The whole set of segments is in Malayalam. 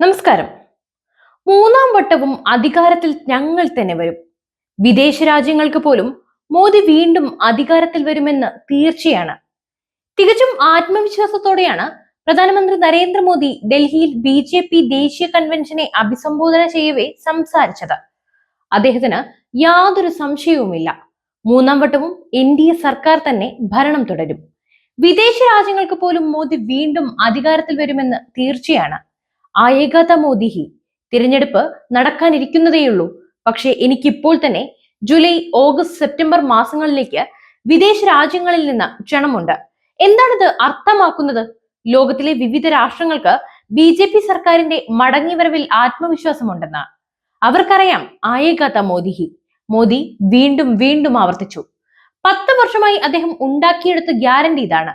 നമസ്കാരം. മൂന്നാം വട്ടവും അധികാരത്തിൽ ഞങ്ങൾ തന്നെ വരും. വിദേശ രാജ്യങ്ങൾക്ക് പോലും മോദി വീണ്ടും അധികാരത്തിൽ വരുമെന്ന് തീർച്ചയാണ്. തികച്ചും ആത്മവിശ്വാസത്തോടെയാണ് പ്രധാനമന്ത്രി നരേന്ദ്രമോദി ഡൽഹിയിൽ ബി ജെ പി ദേശീയ കൺവെൻഷനെ അഭിസംബോധന ചെയ്യവേ സംസാരിച്ചത്. അദ്ദേഹത്തിന് യാതൊരു സംശയവുമില്ല. മൂന്നാം വട്ടവും എൻ ഡി എ സർക്കാർ തന്നെ ഭരണം തുടരും. വിദേശ രാജ്യങ്ങൾക്ക് പോലും മോദി വീണ്ടും അധികാരത്തിൽ വരുമെന്ന് തീർച്ചയാണ്. ആയേഗാത മോദിഹി തിരഞ്ഞെടുപ്പ് നടക്കാനിരിക്കുന്നതേയുള്ളൂ. പക്ഷേ എനിക്കിപ്പോൾ തന്നെ ജൂലൈ ഓഗസ്റ്റ് സെപ്റ്റംബർ മാസങ്ങളിലേക്ക് വിദേശ രാജ്യങ്ങളിൽ നിന്ന് ക്ഷണമുണ്ട്. എന്താണിത് അർത്ഥമാക്കുന്നത്? ലോകത്തിലെ വിവിധ രാഷ്ട്രങ്ങൾക്ക് ബി ജെ പി സർക്കാരിന്റെ മടങ്ങിവരവിൽ ആത്മവിശ്വാസമുണ്ടെന്ന്. അവർക്കറിയാം ആയേഗാത്ത മോദിഹി മോദി വീണ്ടും വീണ്ടും ആവർത്തിച്ചു. പത്ത് വർഷമായി അദ്ദേഹം ഉണ്ടാക്കിയെടുത്ത ഗ്യാരണ്ടി ഇതാണ്.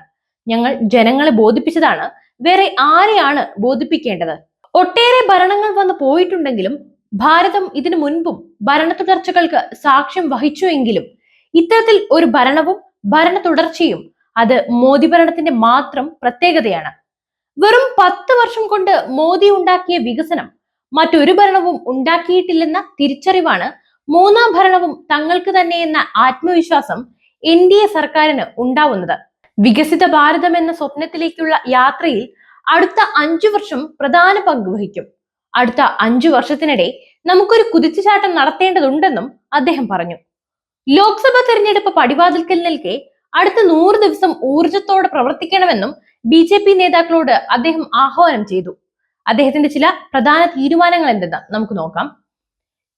ഞങ്ങൾ ജനങ്ങളെ ബോധിപ്പിച്ചതാണ് വേറെ ആരെയാണ് ബോധിപ്പിക്കേണ്ടത്? ഒട്ടേറെ ഭരണങ്ങൾ വന്നു പോയിട്ടുണ്ടെങ്കിലും ഭാരതം ഇതിനു മുൻപും ഭരണ തുടർച്ചകൾക്ക് സാക്ഷ്യം വഹിച്ചുവെങ്കിലും ഇത്തരത്തിൽ ഒരു ഭരണവും ഭരണ തുടർച്ചയും അത് മോദി ഭരണത്തിന്റെ മാത്രം പ്രത്യേകതയാണ്. വെറും പത്ത് വർഷം കൊണ്ട് മോദി ഉണ്ടാക്കിയ വികസനം മറ്റൊരു ഭരണവും ഉണ്ടാക്കിയിട്ടില്ലെന്ന തിരിച്ചറിവാണ് മൂന്നാം ഭരണവും തങ്ങൾക്ക് തന്നെ എന്ന ആത്മവിശ്വാസം എൻ ഡി എ സർക്കാരിന് ഉണ്ടാവുന്നത്. വികസിത ഭാരതം എന്ന സ്വപ്നത്തിലേക്കുള്ള യാത്രയിൽ അടുത്ത അഞ്ചു വർഷം പ്രധാന പങ്ക് വഹിക്കും. അടുത്ത അഞ്ചു വർഷത്തിനിടെ നമുക്കൊരു കുതിച്ചുചാട്ടം നടത്തേണ്ടതുണ്ടെന്നും അദ്ദേഹം പറഞ്ഞു. ലോക്സഭാ തെരഞ്ഞെടുപ്പ് പടിവാതിൽക്കൽ നിൽക്കെ അടുത്ത നൂറ് ദിവസം ഊർജത്തോടെ പ്രവർത്തിക്കണമെന്നും ബി ജെ പി നേതാക്കളോട് അദ്ദേഹം ആഹ്വാനം ചെയ്തു. അദ്ദേഹത്തിന്റെ ചില പ്രധാന തീരുമാനങ്ങൾ എന്തെന്ന് നമുക്ക് നോക്കാം.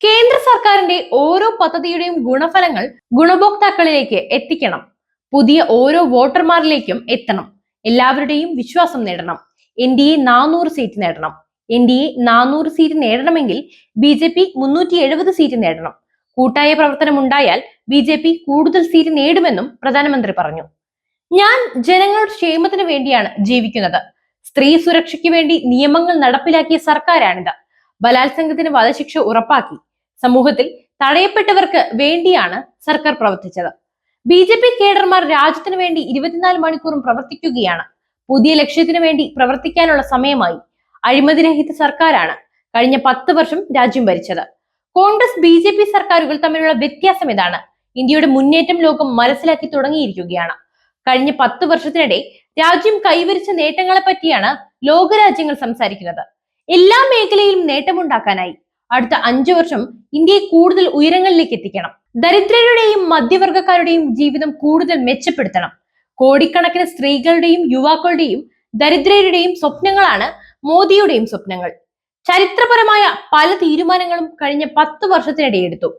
കേന്ദ്ര സർക്കാരിന്റെ ഓരോ പദ്ധതിയുടെയും ഗുണഫലങ്ങൾ ഗുണഭോക്താക്കളിലേക്ക് എത്തിക്കണം. പുതിയ ഓരോ വോട്ടർമാരിലേക്കും എത്തണം. എല്ലാവരുടെയും വിശ്വാസം നേടണം. എൻ ഡി എ നാനൂറ് സീറ്റ് നേടണം. എൻ ഡി എ നാനൂറ് സീറ്റ് നേടണമെങ്കിൽ ബി ജെ പി മുന്നൂറ്റി എഴുപത് സീറ്റ് നേടണം. കൂട്ടായ പ്രവർത്തനം ഉണ്ടായാൽ ബി ജെ പി കൂടുതൽ സീറ്റ് നേടുമെന്നും പ്രധാനമന്ത്രി പറഞ്ഞു. ഞാൻ ജനങ്ങളുടെ ക്ഷേമത്തിന് വേണ്ടിയാണ് ജീവിക്കുന്നത്. സ്ത്രീ സുരക്ഷയ്ക്ക് വേണ്ടി നിയമങ്ങൾ നടപ്പിലാക്കിയ സർക്കാരാണിത്. ബലാത്സംഗത്തിന് വധശിക്ഷ ഉറപ്പാക്കി. സമൂഹത്തിൽ തടയപ്പെട്ടവർക്ക് വേണ്ടിയാണ് സർക്കാർ പ്രവർത്തിച്ചത്. ബി ജെ പി കേഡർമാർ രാജ്യത്തിന് വേണ്ടി ഇരുപത്തിനാല് മണിക്കൂറും പ്രവർത്തിക്കുകയാണ്. പുതിയ ലക്ഷ്യത്തിനു വേണ്ടി പ്രവർത്തിക്കാനുള്ള സമയമായി അഴിമതിരഹിത സർക്കാരാണ് കഴിഞ്ഞ പത്ത് വർഷം രാജ്യം ഭരിച്ചത്. കോൺഗ്രസ് ബി ജെ പി സർക്കാരുകൾ തമ്മിലുള്ള വ്യത്യാസം ഇതാണ്. ഇന്ത്യയുടെ മുന്നേറ്റം ലോകം മനസ്സിലാക്കി തുടങ്ങിയിരിക്കുകയാണ്. കഴിഞ്ഞ പത്ത് വർഷത്തിനിടെ രാജ്യം കൈവരിച്ച നേട്ടങ്ങളെ പറ്റിയാണ് ലോകരാജ്യങ്ങൾ സംസാരിക്കുന്നത്. എല്ലാ മേഖലയിലും നേട്ടമുണ്ടാക്കാനായി അടുത്ത അഞ്ചു വർഷം ഇന്ത്യയെ കൂടുതൽ ഉയരങ്ങളിലേക്ക് എത്തിക്കണം. ദരിദ്രരുടെയും മധ്യവർഗക്കാരുടെയും ജീവിതം കൂടുതൽ മെച്ചപ്പെടുത്തണം. കോടിക്കണക്കിന് സ്ത്രീകളുടെയും യുവാക്കളുടെയും ദരിദ്രരുടെയും സ്വപ്നങ്ങളാണ് മോദിയുടെയും സ്വപ്നങ്ങൾ. ചരിത്രപരമായ പല തീരുമാനങ്ങളും കഴിഞ്ഞ പത്ത് വർഷത്തിനിടെ എടുത്തു.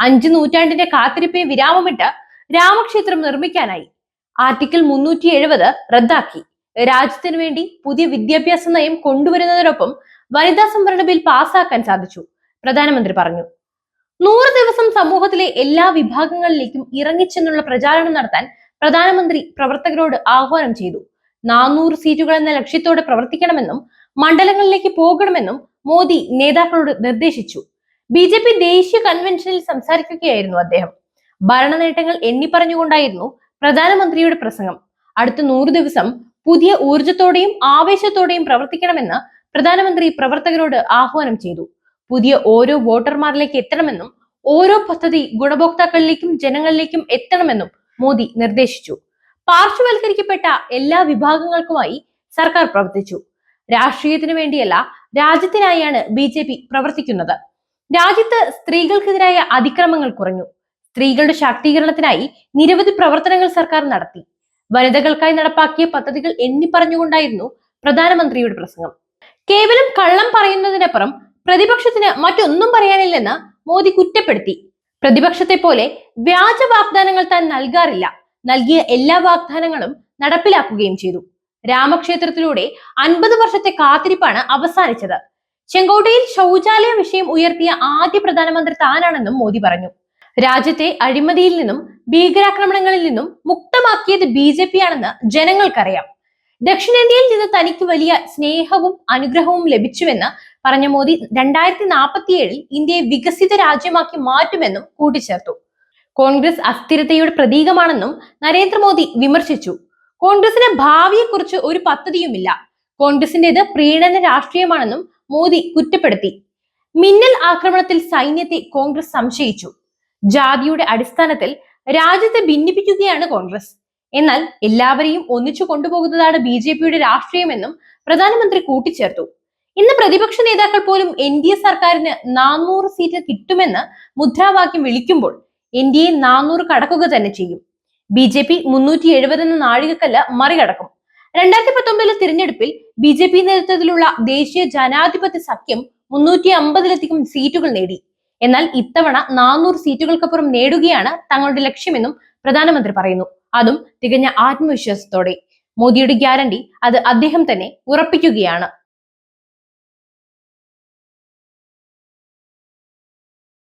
അഞ്ച് നൂറ്റാണ്ടിന്റെ കാത്തിരിപ്പിന് വിരാമമിട്ട് രാമക്ഷേത്രം നിർമ്മിക്കാനായി. ആർട്ടിക്കിൾ മുന്നൂറ്റി എഴുപത് റദ്ദാക്കി. രാജ്യത്തിനു വേണ്ടി പുതിയ വിദ്യാഭ്യാസ നയം കൊണ്ടുവരുന്നതിനൊപ്പം വനിതാ സംവരണ ബിൽ പാസാക്കാൻ സാധിച്ചു പ്രധാനമന്ത്രി പറഞ്ഞു. നൂറ് ദിവസം സമൂഹത്തിലെ എല്ലാ വിഭാഗങ്ങളിലേക്കും ഇറങ്ങിച്ചെന്നുള്ള പ്രചാരണം നടത്താൻ പ്രധാനമന്ത്രി പ്രവർത്തകരോട് ആഹ്വാനം ചെയ്തു. നാനൂറ് സീറ്റുകൾ എന്ന ലക്ഷ്യത്തോടെ പ്രവർത്തിക്കണമെന്നും മണ്ഡലങ്ങളിലേക്ക് പോകണമെന്നും മോദി നേതാക്കളോട് നിർദ്ദേശിച്ചു. ബി ജെ പി ദേശീയ കൺവെൻഷനിൽ സംസാരിക്കുകയായിരുന്നു അദ്ദേഹം. ഭരണ നേട്ടങ്ങൾ എണ്ണി പറഞ്ഞുകൊണ്ടായിരുന്നു പ്രധാനമന്ത്രിയുടെ പ്രസംഗം. അടുത്ത നൂറ് ദിവസം പുതിയ ഊർജത്തോടെയും ആവേശത്തോടെയും പ്രവർത്തിക്കണമെന്ന് പ്രധാനമന്ത്രി പ്രവർത്തകരോട് ആഹ്വാനം ചെയ്തു. പുതിയ ഓരോ വോട്ടർമാരിലേക്ക് എത്തണമെന്നും ഓരോ പദ്ധതി ഗുണഭോക്താക്കളിലേക്കും ജനങ്ങളിലേക്കും എത്തണമെന്നും മോദി നിർദ്ദേശിച്ചു. പാർശ്വവൽക്കരിക്കപ്പെട്ട എല്ലാ വിഭാഗങ്ങൾക്കുമായി സർക്കാർ പ്രവർത്തിച്ചു. രാഷ്ട്രീയത്തിനു വേണ്ടിയല്ല രാജ്യത്തിനായാണ് ബി ജെ പി പ്രവർത്തിക്കുന്നത്. രാജ്യത്ത് സ്ത്രീകൾക്കെതിരായ അതിക്രമങ്ങൾ കുറഞ്ഞു. സ്ത്രീകളുടെ ശാക്തീകരണത്തിനായി നിരവധി പ്രവർത്തനങ്ങൾ സർക്കാർ നടത്തി. വനിതകൾക്കായി നടപ്പാക്കിയ പദ്ധതികൾ എണ്ണി പറഞ്ഞുകൊണ്ടായിരുന്നു പ്രധാനമന്ത്രിയുടെ പ്രസംഗം. കേവലം കള്ളം പറയുന്നതിനപ്പുറം പ്രതിപക്ഷത്തിന് മറ്റൊന്നും പറയാനില്ലെന്ന് മോദി കുറ്റപ്പെടുത്തി. പ്രതിപക്ഷത്തെ പോലെ വ്യാജ വാഗ്ദാനങ്ങൾ താൻ നൽകാറില്ല. നൽകിയ എല്ലാ വാഗ്ദാനങ്ങളും നടപ്പിലാക്കുകയും ചെയ്തു. രാമക്ഷേത്രത്തിലൂടെ അൻപത് വർഷത്തെ കാത്തിരിപ്പാണ് അവസാനിച്ചത്. ചെങ്കോട്ടയിൽ ശൗചാലയ വിഷയം ഉയർത്തിയ ആദ്യ പ്രധാനമന്ത്രി താനാണെന്നും മോദി പറഞ്ഞു. രാജ്യത്തെ അഴിമതിയിൽ നിന്നും ഭീകരാക്രമണങ്ങളിൽ നിന്നും മുക്തമാക്കിയത് ബി ജെ പി ആണെന്ന് ജനങ്ങൾക്കറിയാം. ദക്ഷിണേന്ത്യയിൽ നിന്ന് തനിക്ക് വലിയ സ്നേഹവും അനുഗ്രഹവും ലഭിച്ചുവെന്ന് പറഞ്ഞ മോദി രണ്ടായിരത്തി നാൽപ്പത്തിയേഴിൽ ഇന്ത്യയെ വികസിത രാജ്യമാക്കി മാറ്റുമെന്നും കൂട്ടിച്ചേർത്തു. കോൺഗ്രസ് അസ്ഥിരതയുടെ പ്രതീകമാണെന്നും നരേന്ദ്രമോദി വിമർശിച്ചു. കോൺഗ്രസിന് ഭാവിയെക്കുറിച്ച് ഒരു പദ്ധതിയുമില്ല. കോൺഗ്രസിന്റേത് പ്രീണന രാഷ്ട്രീയമാണെന്നും മോദി കുറ്റപ്പെടുത്തി. മിന്നൽ ആക്രമണത്തിൽ സൈന്യത്തെ കോൺഗ്രസ് സംശയിച്ചു. ജാതിയുടെ അടിസ്ഥാനത്തിൽ രാജ്യത്തെ ഭിന്നിപ്പിക്കുകയാണ് കോൺഗ്രസ്. എന്നാൽ എല്ലാവരെയും ഒന്നിച്ചു കൊണ്ടുപോകുന്നതാണ് ബി ജെ പിയുടെ രാഷ്ട്രീയമെന്നും പ്രധാനമന്ത്രി കൂട്ടിച്ചേർത്തു. ഇന്ന് പ്രതിപക്ഷ നേതാക്കൾ പോലും എൻ ഡി എ സർക്കാരിന് നാനൂറ് സീറ്റ് കിട്ടുമെന്ന് മുദ്രാവാക്യം വിളിക്കുമ്പോൾ എൻ ഡി എ നാനൂറ് കടക്കുക തന്നെ ചെയ്യും. ബി ജെ പി മുന്നൂറ്റി എഴുപത് എന്ന നാഴികക്കല്ല് മറികടക്കും. രണ്ടായിരത്തി പത്തൊമ്പതിലെ തിരഞ്ഞെടുപ്പിൽ ബി ജെ പി നേതൃത്വത്തിലുള്ള ദേശീയ ജനാധിപത്യ സഖ്യം മുന്നൂറ്റി അമ്പതിലധികം സീറ്റുകൾ നേടി. എന്നാൽ ഇത്തവണ നാനൂറ് സീറ്റുകൾക്കപ്പുറം നേടുകയാണ് തങ്ങളുടെ ലക്ഷ്യമെന്നും പ്രധാനമന്ത്രി പറയുന്നു. അതും തികഞ്ഞ ആത്മവിശ്വാസത്തോടെ. മോദിയുടെ ഗ്യാരണ്ടി അത് അദ്ദേഹം തന്നെ ഉറപ്പിക്കുകയാണ്.